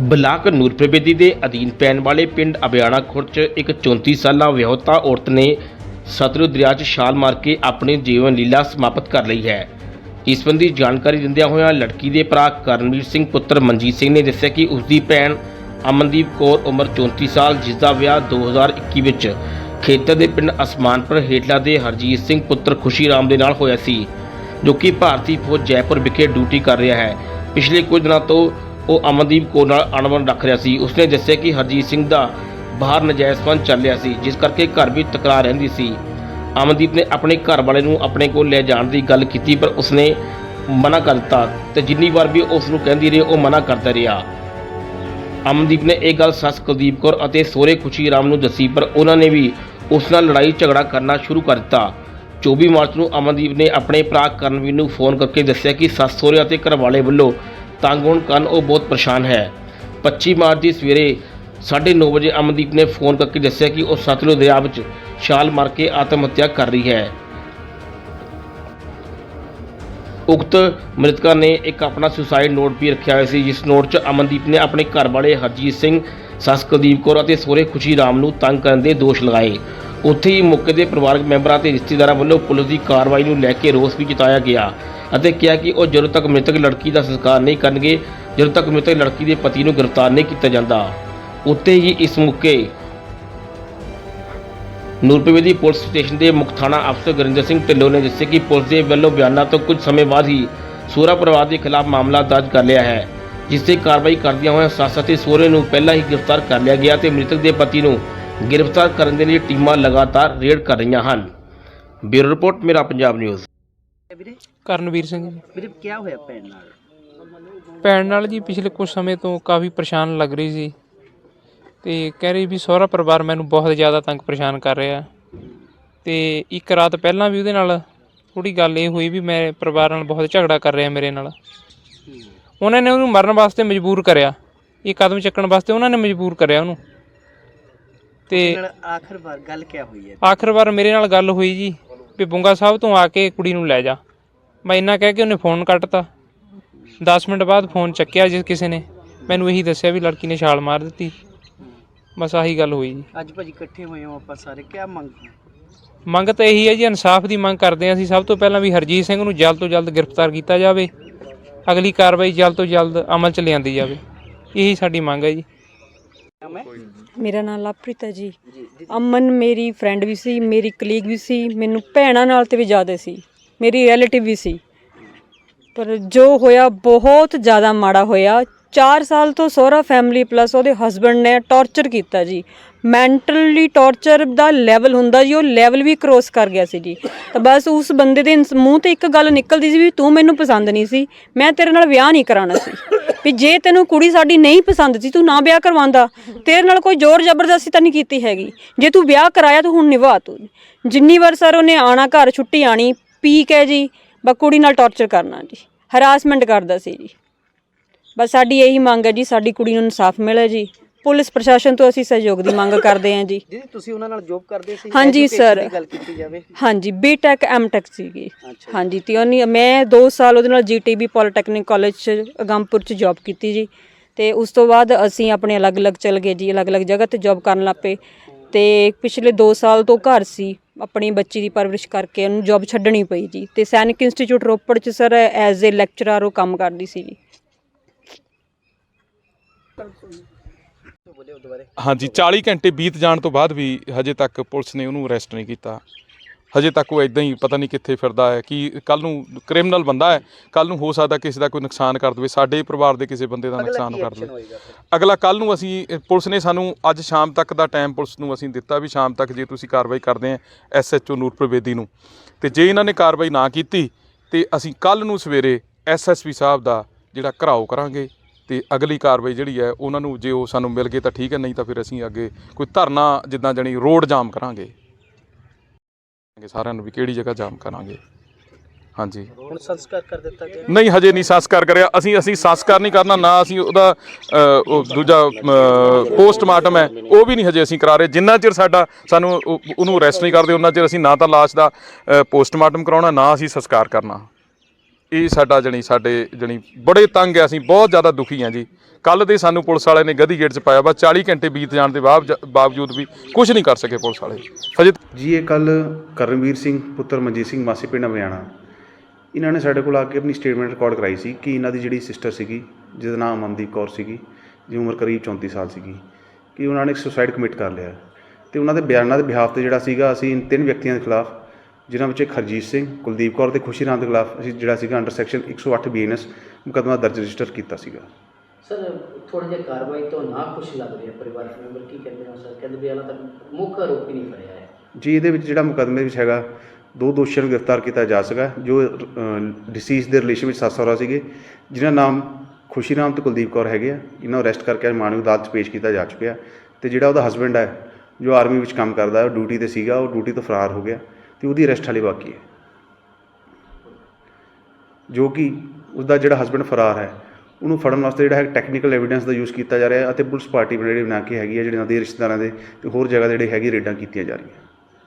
Block ਨੂਰਪ੍ਰਵੇਦੀ ਦੇ ਅਧੀਨ ਪੈਣ ਵਾਲੇ ਪਿੰਡ ਅਬਿਆਣਾ ਖੁਰਦ ਇੱਕ 34 ਸਾਲਾ ਵਿਆਹੁਤਾ ਔਰਤ ਨੇ ਸਤਲੁਜ ਦਰਿਆ 'ਚ ਛਾਲ ਮਾਰ ਕੇ ਆਪਣੀ ਜੀਵਨ ਲੀਲਾ ਸਮਾਪਤ ਕਰ ਲਈ ਹੈ। ਇਸ ਸੰਬੰਧੀ ਜਾਣਕਾਰੀ ਦਿੰਦਿਆਂ ਹੋਇਆਂ ਲੜਕੀ ਦੇ ਭਰਾ ਕਰਨਵੀਰ ਸਿੰਘ ਪੁੱਤਰ ਮਨਜੀਤ ਸਿੰਘ ਨੇ ਦੱਸਿਆ ਕਿ ਉਸ ਦੀ ਭੈਣ ਅਮਨਦੀਪ ਕੌਰ ਉਮਰ 34 ਸਾਲ, ਜਿਸ ਦਾ ਵਿਆਹ 2021 ਵਿੱਚ ਖੇਤਰ ਦੇ ਪਿੰਡ ਅਸਮਾਨਪੁਰ ਹੇਟਲਾ ਦੇ ਹਰਜੀਤ ਸਿੰਘ ਪੁੱਤਰ ਖੁਸ਼ੀ ਰਾਮ ਦੇ ਨਾਲ ਹੋਇਆ ਸੀ। ਜੋ ਕਿ ਭਾਰਤੀ ਫੌਜ ਜੈਪੁਰ ਵਿਖੇ ਡਿਊਟੀ ਕਰ ਰਿਹਾ ਹੈ। ਪਿਛਲੇ ਕੁਝ ਦਿਨਾਂ ਤੋਂ ਉਹ ਅਮਨਦੀਪ ਕੌਰ ਨਾਲ ਅਣਬਣ ਰੱਖ ਰਿਹਾ ਸੀ। ਉਸਨੇ ਦੱਸਿਆ ਕਿ ਹਰਜੀਤ ਸਿੰਘ ਦਾ ਬਾਹਰ ਨਜਾਇਜ਼ ਸੰਬੰਧ ਚੱਲ ਰਿਹਾ ਸੀ, ਜਿਸ ਕਰਕੇ ਘਰ ਵਿੱਚ ਤਕਰਾਰ ਰਹਿੰਦੀ ਸੀ। ਅਮਨਦੀਪ ਨੇ ਆਪਣੇ ਘਰ ਵਾਲੇ ਨੂੰ ਆਪਣੇ ਕੋਲ ਲੈ ਜਾਣ ਦੀ ਗੱਲ ਕੀਤੀ, ਪਰ ਉਸਨੇ ਮਨਾ ਕਰ ਦਿੱਤਾ ਤੇ ਜਿੰਨੀ ਵਾਰ ਵੀ ਉਸ ਨੂੰ ਕਹਿੰਦੀ ਰਹੀ, ਉਹ ਮਨਾ ਕਰਦਾ ਰਿਹਾ। ਅਮਨਦੀਪ ਨੇ ਇਹ ਗੱਲ ਸੱਸ ਕੁਲਦੀਪ ਕੌਰ ਅਤੇ ਸਹੁਰੇ ਖੁਸ਼ੀ ਰਾਮ ਨੂੰ ਦੱਸੀ, ਪਰ ਉਹਨਾਂ ਨੇ ਵੀ ਉਸ ਨਾਲ ਲੜਾਈ ਝਗੜਾ ਕਰਨਾ ਸ਼ੁਰੂ ਕਰ ਦਿੱਤਾ। 24 ਮਾਰਚ ਨੂੰ ਅਮਨਦੀਪ ਨੇ ਆਪਣੇ ਭਰਾ ਕਰਨਵੀਰ ਨੂੰ ਫੋਨ ਕਰਕੇ ਦੱਸਿਆ ਕਿ ਸੱਸ ਸਹੁਰੇ ਅਤੇ ਘਰਵਾਲੇ ਵੱਲੋਂ ਤੰਗ ਹੋਣ ਕਾਰਨ ਉਹ ਬਹੁਤ ਪਰੇਸ਼ਾਨ ਹੈ। 25 ਮਾਰਚ ਦੀ ਸਵੇਰੇ 9:30 ਵਜੇ ਅਮਨਦੀਪ ਨੇ ਫੋਨ ਕਰਕੇ ਦੱਸਿਆ ਕਿ ਉਹ ਸਤਲੁਜ ਦਰਿਆ ਵਿੱਚ ਛਾਲ ਮਾਰ ਕੇ ਆਤਮ ਹੱਤਿਆ ਕਰ ਰਹੀ ਹੈ। ਉਕਤ ਮ੍ਰਿਤਕਾ ਨੇ ਇੱਕ ਆਪਣਾ ਸੁਸਾਈਡ ਨੋਟ ਵੀ ਰੱਖਿਆ ਹੋਇਆ ਸੀ, ਜਿਸ ਨੋਟ 'ਚ ਅਮਨਦੀਪ ਨੇ ਆਪਣੇ ਘਰ ਵਾਲੇ ਹਰਜੀਤ ਸਿੰਘ, ਸੱਸ ਕੁਲਦੀਪ ਕੌਰ ਅਤੇ ਸਹੁਰੇ ਖੁਸ਼ੀ ਰਾਮ ਨੂੰ ਤੰਗ ਕਰਨ ਦੇ ਦੋਸ਼ ਲਗਾਏ। ਉੱਥੇ ਹੀ ਮੌਕੇ ਦੇ ਪਰਿਵਾਰਕ ਮੈਂਬਰਾਂ ਤੇ ਰਿਸ਼ਤੇਦਾਰਾਂ ਵੱਲੋਂ ਪੁਲਿਸ ਦੀ ਕਾਰਵਾਈ ਨੂੰ ਲੈ ਕੇ ਰੋਸ ਵੀ ਜਤਾਇਆ ਗਿਆ ਅਤੇ ਕਿਹਾ ਕਿ ਉਹ ਜਦੋਂ ਤੱਕ ਮ੍ਰਿਤਕ ਲੜਕੀ ਦਾ ਸੰਸਕਾਰ ਨਹੀਂ ਕਰਨਗੇ, ਜਦੋਂ ਤੱਕ ਮ੍ਰਿਤਕ ਲੜਕੀ ਦੇ ਪਤੀ ਨੂੰ ਗ੍ਰਿਫਤਾਰ ਨਹੀਂ ਕੀਤਾ ਜਾਂਦਾ। ਉੱਥੇ ਹੀ ਇਸ ਮੌਕੇ ਨੂਰਪੁਰਬੇਦੀ ਪੁਲਿਸ ਸਟੇਸ਼ਨ ਦੇ ਮੁੱਖ ਥਾਣਾ ਅਫਸਰ ਗੁਰਿੰਦਰ ਸਿੰਘ ਢਿੱਲੋਂ ਨੇ ਦੱਸਿਆ ਕਿ ਪੁਲਿਸ ਦੇ ਵੱਲੋਂ ਬਿਆਨਾਂ ਤੋਂ ਕੁਝ ਸਮੇਂ ਬਾਅਦ ਹੀ ਸੂਰਾ ਪਰਿਵਾਰ ਦੇ ਖਿਲਾਫ ਮਾਮਲਾ ਦਰਜ ਕਰ ਲਿਆ ਹੈ, ਜਿਸ ਤੇ ਕਾਰਵਾਈ ਕਰਦਿਆਂ ਹੋਇਆਂ ਸੱਸ ਅਤੇ ਸਹੁਰੇ ਨੂੰ ਪਹਿਲਾਂ ਹੀ ਗ੍ਰਿਫਤਾਰ ਕਰ ਲਿਆ ਗਿਆ ਤੇ ਮ੍ਰਿਤਕ ਦੇ ਪਤੀ ਨੂੰ ਗ੍ਰਿਫਤਾਰ ਕਰਨ ਦੇ ਲਈ ਟੀਮਾਂ ਲਗਾਤਾਰ ਰੇਡ ਕਰ ਰਹੀਆਂ ਹਨ। ਬਿਊਰੋ ਰਿਪੋਰਟ ਮੇਰਾ ਪੰਜਾਬ ਨਿਊਜ਼। ਵੀਰੇ? ਕਰਨਵੀਰ ਸਿੰਘ ਜੀ। ਵੀਰੇ ਕੀ ਹੋਇਆ ਭੈਣ ਨਾਲ? ਭੈਣ ਨਾਲ ਜੀ ਪਿਛਲੇ ਕੁਝ ਸਮੇਂ ਤੋਂ ਕਾਫੀ ਪਰੇਸ਼ਾਨ ਲੱਗ ਰਹੀ ਸੀ ਤੇ ਕਹਿ ਰਹੀ ਵੀ ਸਹੁਰਾ ਪਰਿਵਾਰ ਮੈਨੂੰ ਬਹੁਤ ਜ਼ਿਆਦਾ ਤੰਗ ਪਰੇਸ਼ਾਨ ਕਰ ਰਿਹਾ। ਤੇ ਇੱਕ ਰਾਤ ਪਹਿਲਾਂ ਵੀ ਉਹਦੇ ਨਾਲ ਥੋੜੀ ਗੱਲ ਇਹ ਹੋਈ ਵੀ ਮੈਂ ਪਰਿਵਾਰ ਨਾਲ ਬਹੁਤ ਝਗੜਾ ਕਰ ਰਿਹਾ ਮੇਰੇ ਨਾਲ। ਉਹਨਾਂ ਨੇ ਉਹਨੂੰ ਮਰਨ ਵਾਸਤੇ ਮਜਬੂਰ ਕਰਿਆ। ਇਹ ਕਦਮ ਚੱਕਣ ਵਾਸਤੇ ਉਹਨਾਂ ਨੇ ਮਜਬੂਰ ਕਰਿਆ ਉਹਨੂੰ। ਤੇ ਆਖਰ ਵਾਰ ਗੱਲ ਕੀ ਹੋਈ ਹੈ? ਆਖਰ ਵਾਰ ਮੇਰੇ ਨਾਲ ਗੱਲ ਹੋਈ ਜੀ ਵੀ ਬੁੰਗਾ ਸਾਹਿਬ ਤੋਂ ਆ ਕੇ ਕੁੜੀ ਨੂੰ ਲੈ ਜਾ। ਮੈਂ ਇੰਨਾ ਕਹਿ ਕੇ ਉਹਨੇ ਫੋਨ ਕੱਟਤਾ। 10 ਮਿੰਟ ਬਾਅਦ ਫੋਨ ਚੱਕਿਆ ਜਿਸ ਕਿਸੇ ਨੇ। ਮੈਨੂੰ ਇਹੀ ਦੱਸਿਆ ਵੀ ਲੜਕੀ ਨੇ ਛਾਲ ਮਾਰ ਦਿੱਤੀ। ਬਸ ਆਹੀ ਗੱਲ ਹੋਈ ਜੀ। ਅੱਜ ਭਾਜੀ ਇਕੱਠੇ ਹੋਏ ਹਾਂ ਆਪਾਂ ਸਾਰੇ ਕੀ ਮੰਗ ਮੰਗ ਤਾਂ ਇਹੀ ਹੈ ਜੀ ਇਨਸਾਫ ਦੀ ਮੰਗ ਕਰਦੇ ਹਾਂ ਅਸੀਂ ਸਭ ਤੋਂ ਪਹਿਲਾਂ ਵੀ ਹਰਜੀਤ ਸਿੰਘ ਨੂੰ ਜਲਦ ਤੋਂ ਜਲਦ ਗ੍ਰਿਫਤਾਰ ਕੀਤਾ ਜਾਵੇ। ਅਗਲੀ ਕਾਰਵਾਈ ਜਲਦ ਤੋਂ ਜਲਦ ਅਮਲ 'ਚ ਲਿਆਂਦੀ ਜਾਵੇ। ਇਹੀ ਸਾਡੀ ਮੰਗ ਹੈ ਜੀ। ਮੈਂ ਮੇਰਾ ਨਾਮ ਲਵਪ੍ਰੀਤ ਹੈ ਜੀ ਅਮਨ ਮੇਰੀ ਫਰੈਂਡ ਵੀ ਸੀ ਮੇਰੀ ਕਲੀਗ ਵੀ ਸੀ ਮੈਨੂੰ ਭੈਣਾਂ ਨਾਲ ਤੇ ਵੀ ਜ਼ਿਆਦਾ ਸੀ। ਮੇਰੀ ਰਿਲੇਟਿਵ ਵੀ ਸੀ। ਪਰ ਜੋ ਹੋਇਆ ਬਹੁਤ ਜ਼ਿਆਦਾ ਮਾੜਾ ਹੋਇਆ। 4 ਸਾਲ ਤੋਂ ਸਹੁਰਾ ਫੈਮਿਲੀ ਪਲੱਸ ਉਹਦੇ ਹਸਬੰਡ ਨੇ ਟੌਰਚਰ ਕੀਤਾ ਜੀ। ਮੈਂਟਲੀ ਟੌਰਚਰ ਦਾ ਲੈਵਲ ਹੁੰਦਾ ਜੀ ਉਹ ਲੈਵਲ ਵੀ ਕ੍ਰੋਸ ਕਰ ਗਿਆ ਸੀ ਜੀ। ਤਾਂ ਬਸ ਉਸ ਬੰਦੇ ਦੇ ਮੂੰਹ ਤੇ ਇੱਕ ਗੱਲ ਨਿਕਲਦੀ ਸੀ ਵੀ ਤੂੰ ਮੈਨੂੰ ਪਸੰਦ ਨਹੀਂ ਸੀ ਮੈਂ ਤੇਰੇ ਨਾਲ ਵਿਆਹ ਨਹੀਂ ਕਰਾਉਣਾ ਸੀ। ਵੀ ਜੇ ਤੈਨੂੰ ਕੁੜੀ ਸਾਡੀ ਨਹੀਂ ਪਸੰਦ ਸੀ, ਤੂੰ ਨਾ ਵਿਆਹ ਕਰਵਾਉਂਦਾ। ਤੇਰੇ ਨਾਲ ਕੋਈ ਜ਼ੋਰ ਜ਼ਬਰਦਸਤੀ ਤਾਂ ਨਹੀਂ ਕੀਤੀ ਹੈਗੀ। ਜੇ ਤੂੰ ਵਿਆਹ ਕਰਾਇਆ ਤੂੰ ਹੁਣ ਨਿਭਾ ਤੂੰ। ਜਿੰਨੀ ਵਾਰ ਸਰ ਉਹਨੇ ਆਣਾ ਘਰ ਛੁੱਟੀ ਆਣੀ, ਪੀ ਕੇ ਜੀ, ਬਸ ਕੁੜੀ ਨਾਲ ਟੌਰਚਰ ਕਰਨਾ ਜੀ। ਹਰਾਸਮੈਂਟ ਕਰਦਾ ਸੀ ਜੀ। ਬਸ ਸਾਡੀ ਇਹੀ ਮੰਗ ਹੈ ਜੀ, ਸਾਡੀ ਕੁੜੀ ਨੂੰ ਇਨਸਾਫ ਮਿਲੇ ਜੀ। ਪੁਲਿਸ ਪ੍ਰਸ਼ਾਸਨ ਤੋਂ ਅਸੀਂ ਸਹਿਯੋਗ ਦੀ ਮੰਗ ਕਰਦੇ ਹਾਂ ਜੀ। ਦੀਦੀ ਤੁਸੀਂ ਉਹਨਾਂ ਨਾਲ ਜੌਬ ਕਰਦੇ ਸੀ ਹਾਂਜੀ, Education sir। ਦੀ ਗੱਲ ਕੀਤੀ ਜਾਵੇ? ਹਾਂਜੀ ਬੀਟੈਕ ਐਮਟੈਕ ਸੀਗੀ। ਅੱਛਾ। ਹਾਂਜੀ ਤੇ ਉਹਨੇ ਮੈਂ 2 ਸਾਲ ਉਹਦੇ ਨਾਲ ਜੀਟੀਬੀ ਪੋਲੀਟੈਕਨਿਕ ਕਾਲਜ ਚ ਅਗੰਪੁਰ ਚ ਜੌਬ ਕੀਤੀ ਜੀ। ਤੇ ਉਸ ਤੋਂ ਬਾਅਦ ਅਸੀਂ ਆਪਣੇ ਅਲੱਗ-ਅਲੱਗ ਚਲ ਗਏ ਜੀ ਅਲੱਗ-ਅਲੱਗ ਜਗ੍ਹਾ ਤੇ ਜੌਬ ਕਰਨ ਲੱਗ ਪਏ। ਤੇ ਪਿਛਲੇ 2 ਸਾਲ ਤੋਂ ਘਰ ਸੀ ਆਪਣੀ ਬੱਚੀ ਦੀ ਪਰਵਰਿਸ਼ ਕਰਕੇ ਉਹਨੂੰ ਜੌਬ ਛੱਡਣੀ ਪਈ ਜੀ। ਤੇ ਸੈਨਿਕ ਇੰਸਟੀਚਿਊਟ ਰੋਪੜ ਚ ਸਰ ਐਜ਼ ਅ ਲੈਕਚਰਰ ਉਹ ਕੰਮ ਕਰਦੀ ਸੀ ਜੀ ਬੋਲੇ ਉਹ ਦੁਬਾਰੇ ਹਾਂਜੀ 40 ਘੰਟੇ ਬੀਤ ਜਾਣ ਤੋਂ ਬਾਅਦ ਵੀ ਹਜੇ ਤੱਕ ਪੁਲਿਸ ਨੇ ਉਹਨੂੰ ਅਰੈਸਟ ਨਹੀਂ ਕੀਤਾ। ਹਜੇ ਤੱਕ ਉਹ ਇਦਾਂ ਹੀ ਪਤਾ ਨਹੀਂ ਕਿੱਥੇ ਫਿਰਦਾ ਹੈ ਕਿ ਕੱਲ ਨੂੰ ਕ੍ਰਿਮੀਨਲ ਬੰਦਾ ਹੈ ਕੱਲ ਨੂੰ ਹੋ ਸਕਦਾ ਕਿਸੇ ਦਾ ਕੋਈ ਨੁਕਸਾਨ ਕਰ ਦੇਵੇ ਸਾਡੇ ਪਰਿਵਾਰ ਦੇ ਕਿਸੇ ਬੰਦੇ ਦਾ ਨੁਕਸਾਨ ਕਰ ਦੇਵੇ। ਅਗਲਾ ਕੱਲ ਨੂੰ ਅਸੀਂ ਪੁਲਿਸ ਨੇ ਸਾਨੂੰ ਅੱਜ ਸ਼ਾਮ ਤੱਕ ਦਾ ਟਾਈਮ ਪੁਲਿਸ ਨੂੰ ਅਸੀਂ ਦਿੱਤਾ ਵੀ ਸ਼ਾਮ ਤੱਕ ਜੇ ਤੁਸੀਂ ਕਾਰਵਾਈ ਕਰਦੇ ਆ ਐਸਐਚਓ ਨੂਰਪੁਰ ਬੇਦੀ ਨੂੰ। ਤੇ ਜੇ ਇਹਨਾਂ ਨੇ ਕਾਰਵਾਈ ਨਾ ਕੀਤੀ ਤੇ ਅਸੀਂ ਕੱਲ ਨੂੰ ਸਵੇਰੇ ਐਸਐਸਪੀ ਸਾਹਿਬ ਦਾ ਜਿਹੜਾ ਘਰਾਓ ਕਰਾਂਗੇ। ਤੇ ਅਗਲੀ ਕਾਰਵਾਈ ਜਿਹੜੀ ਹੈ ਉਹਨਾਂ ਨੂੰ ਜੇ ਉਹ ਸਾਨੂੰ ਮਿਲ ਗਏ ਤਾਂ ਠੀਕ ਹੈ ਨਹੀਂ ਤਾਂ ਫਿਰ ਅਸੀਂ ਅੱਗੇ ਕੋਈ ਧਰਨਾ ਜਿੱਦਾਂ ਜਣੀ ਰੋਡ ਜਾਮ ਕਰਾਂਗੇ। ਸਾਰਿਆਂ ਨੂੰ ਵੀ ਕਿਹੜੀ ਜਗ੍ਹਾ ਜਾਮ ਕਰਾਂਗੇ। ਹਾਂਜੀ। ਹੁਣ ਸੰਸਕਾਰ ਕਰ ਦਿੱਤਾ ਗਿਆ। ਨਹੀਂ ਹਜੇ ਨਹੀਂ ਸੰਸਕਾਰ ਕਰਿਆ। ਅਸੀਂ ਅਸੀਂ ਸੰਸਕਾਰ ਨਹੀਂ ਕਰਨਾ ਨਾ ਅਸੀਂ ਉਹਦਾ ਉਹ ਦੂਜਾ ਪੋਸਟਮਾਰਟਮ ਹੈ ਉਹ ਵੀ ਨਹੀਂ ਹਜੇ ਅਸੀਂ ਕਰਾ ਰਹੇ। ਜਿੰਨਾ ਚਿਰ ਸਾਡਾ ਸਾਨੂੰ ਉਹ- ਉਹਨੂੰ ਅਰੈਸਟ ਨਹੀਂ ਕਰਦੇ ਉਹਨਾਂ ਚਿਰ ਅਸੀਂ ਨਾ ਤਾਂ ਲਾਸ਼ ਦਾ ਪੋਸਟਮਾਰਟਮ ਕਰਾਉਣਾ ਨਾ ਅਸੀਂ ਸੰਸਕਾਰ ਕਰਨਾ। ਇਹ ਸਾਡਾ ਜਣੀ ਸਾਡੇ ਜਣੀ ਬੜੇ ਤੰਗ ਆ ਅਸੀਂ ਬਹੁਤ ਜ਼ਿਆਦਾ ਦੁਖੀ ਆ ਜੀ। ਕੱਲ ਦੇ ਸਾਨੂੰ ਪੁਲਿਸ ਵਾਲੇ ਨੇ ਗਦੀ ਗੇਟ 'ਚ ਪਾਇਆ ਵਾ 40 ਘੰਟੇ ਬੀਤ ਜਾਣ ਦੇ ਬਾਵਜ- ਬਾਵਜੂਦ ਵੀ ਕੁਝ ਨਹੀਂ ਕਰ ਸਕੇ ਪੁਲਿਸ ਵਾਲੇ। ਹਜੇ ਜੀ, ਇਹ ਕੱਲ ਕਰਨਵੀਰ ਸਿੰਘ, ਪੁੱਤਰ ਮਨਜੀਤ ਸਿੰਘ ਮਾਸੀ ਪਿੰਡ ਹਰਿਆਣਾ ਇਹਨਾਂ ਨੇ ਸਾਡੇ ਕੋਲ ਆ ਕੇ ਆਪਣੀ ਸਟੇਟਮੈਂਟ ਰਿਕਾਰਡ ਕਰਾਈ ਸੀ ਕਿ ਇਹਨਾਂ ਦੀ ਜਿਹੜੀ ਸਿਸਟਰ ਸੀਗੀ, ਜਿਹਦਾ ਨਾਮ ਅਮਨਦੀਪ ਕੌਰ ਸੀਗੀ, ਜਿਹਦੀ ਉਮਰ ਕਰੀਬ 34 ਸਾਲ ਸੀਗੀ, ਕਿ ਉਹਨਾਂ ਨੇ ਸੁਸਾਈਡ ਕਮਿਟ ਕਰ ਲਿਆ। ਤੇ ਉਹਨਾਂ ਦੇ ਬਿਆਨਾਂ ਦੇ ਬਿਹਾਫ ਤੇ ਜਿਹੜਾ ਸੀਗਾ, ਅਸੀਂ ਤਿੰਨ ਵਿਅਕਤੀਆਂ ਦੇ ਖਿਲਾਫ ਜਿਨ੍ਹਾਂ ਵਿੱਚ ਇੱਕ ਹਰਜੀਤ ਸਿੰਘ ਕੁਲਦੀਪ ਕੌਰ ਤੇ ਖੁਸ਼ੀ ਰਾਮ ਦੇ ਖਿਲਾਫ ਅਸੀਂ ਜਿਹੜਾ ਸੀਗਾ ਅੰਡਰ ਸੈਕਸ਼ਨ 108 ਬੀਐਨਐਸ ਮੁਕੱਦਮਾ ਦਰਜ ਰਜਿਸਟਰ ਕੀਤਾ ਸੀਗਾ। ਸਰ ਥੋੜਾ ਜਿਹਾ ਕਾਰਵਾਈ ਤੋਂ ਨਾ ਖੁਸ਼ ਲੱਗ ਰਿਹਾ ਪਰਿਵਾਰਕ ਮੈਂਬਰ ਕੀ ਕਹਿੰਦੇ ਹੋ ਸਰ? ਕਹਿੰਦੇ ਵੀ ਹਾਲਾਂ ਤੱਕ ਮੁੱਖ ਆਰੋਪੀ ਨਹੀਂ ਫੜਿਆ ਹੈ। ਜੀ ਇਹਦੇ ਵਿੱਚ ਜਿਹੜਾ ਮੁਕੱਦਮੇ ਵਿੱਚ ਹੈਗਾ ਦੋ ਦੋਸ਼ੀਆਂ ਨੂੰ ਗ੍ਰਿਫਤਾਰ ਕੀਤਾ ਜਾ ਸਕਾ ਜੋ ਡਿਸੀਜ਼ ਦੇ ਰਿਲੇਸ਼ਨ ਵਿੱਚ ਸੱਸ ਸਹੁਰਾ ਸੀਗੇ ਜਿਨ੍ਹਾਂ ਨਾਮ ਖੁਸ਼ੀ ਰਾਮ ਤੇ ਕੁਲਦੀਪ ਕੌਰ ਹੈਗੇ ਆ। ਇਹਨਾਂ ਨੂੰ ਅਰੈਸਟ ਕਰਕੇ ਮਾਨਵ ਅਦਾਲਤ 'ਚ ਪੇਸ਼ ਕੀਤਾ ਜਾ ਚੁੱਕਿਆ ਤੇ ਜਿਹੜਾ ਉਹਦਾ ਹਸਬੰਡ ਹੈ ਜੋ ਆਰਮੀ ਵਿੱਚ ਕੰਮ ਕਰਦਾ ਹੈ ਉਹ ਡਿਊਟੀ ਤੇ ਸੀਗਾ ਉਹ ਡਿਊਟੀ ਤੋਂ ਫਰਾਰ ਹੋ ਗਿਆ। ਤੇ ਉਹਦੀ ਅਰੈਸਟ ਹਾਲੇ ਬਾਕੀ ਹੈ। ਜੋ ਕਿ ਉਸਦਾ ਜਿਹੜਾ ਹਸਬੰਡ ਫਰਾਰ ਹੈ, ਉਹਨੂੰ ਫੜਨ ਵਾਸਤੇ ਜਿਹੜਾ ਹੈ ਟੈਕਨੀਕਲ ਐਵੀਡੈਂਸ ਦਾ ਯੂਜ਼ ਕੀਤਾ ਜਾ ਰਿਹਾ ਅਤੇ ਪੁਲਿਸ ਪਾਰਟੀ ਜਿਹੜੀ ਬਣਾ ਕੇ ਹੈਗੀ ਹੈ ਜਿਹੜੇ ਉਹਨਾਂ ਦੇ ਰਿਸ਼ਤੇਦਾਰਾਂ ਦੇ ਤੇ ਹੋਰ ਜਗ੍ਹਾ ਜਿਹੜੇ ਹੈਗੀ ਰੇਡਾਂ ਕੀਤੀਆਂ ਜਾ ਰਹੀਆਂ।